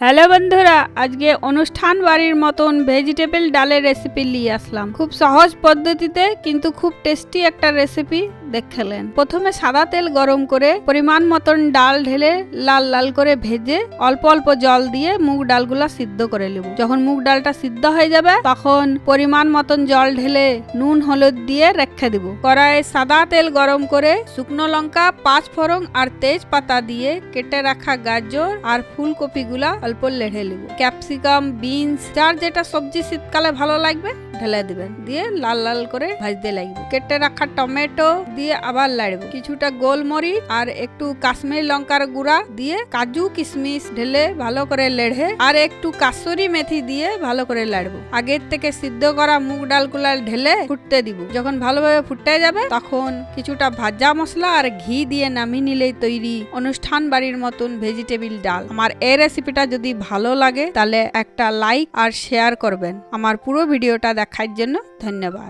Hello বন্ধুরা, আজকে অনুষ্ঠান বাড়ির মতন ভেজিটেবল ডালের রেসিপি নিয়ে আসলাম। খুব সহজ পদ্ধতিতে, কিন্তু খুব টেস্টি একটা রেসিপি দেখলেন। প্রথমে সাদা তেল গরম করে পরিমাণ মতন ডাল ঢেলে লাল লাল করে ভেজে অল্প অল্প জল দিয়ে মুগ ডালগুলা সিদ্ধ করে নেব। যখন মুগ ডালটা সিদ্ধ হয়ে যাবে, তখন পরিমাণ মতন জল ঢেলে নুন, হলুদ দিয়ে রেখে দিব। কড়াইয়ে সাদা তেল গরম করে শুকনো লঙ্কা, পাঁচ ফোড়ন আর তেজপাতা দিয়ে কেটে রাখা গাজর আর ফুলকপি গুলা অল্প লেড়ে নেব। ক্যাপসিকাম, বিনস, যার যেটা সবজি শীতকালে ভালো লাগবে ঢেলে দিবেন। দিয়ে লাল লাল করে ভাজতে লাগবে। কেটে রাখা টমেটো দিয়ে আবার লাড়ব। কিছুটা গোলমরিচ আর একটু কাশ্মীর লঙ্কার গুঁড়া দিয়ে কাজু কিশমিশ ঢেলে ভালো করে লেড়ে আর একটু কাসুরি মেথি দিয়ে ভালো করে লাড়ব। আগের থেকে সিদ্ধ করা মুগ ডালগুলা ঢেলে ফুটতে দিব। যখন ভালোভাবে ফুটে যাবে, তখন কিছুটা ভাজা মশলা আর ঘি দিয়ে নামিয়ে নিলেই তৈরি অনুষ্ঠান বাড়ির মতন ভেজিটেবিল ডাল। আমার এই রেসিপিটা যদি ভালো লাগে, তাহলে একটা লাইক আর শেয়ার করবেন। আমার পুরো ভিডিওটা দেখার জন্য ধন্যবাদ।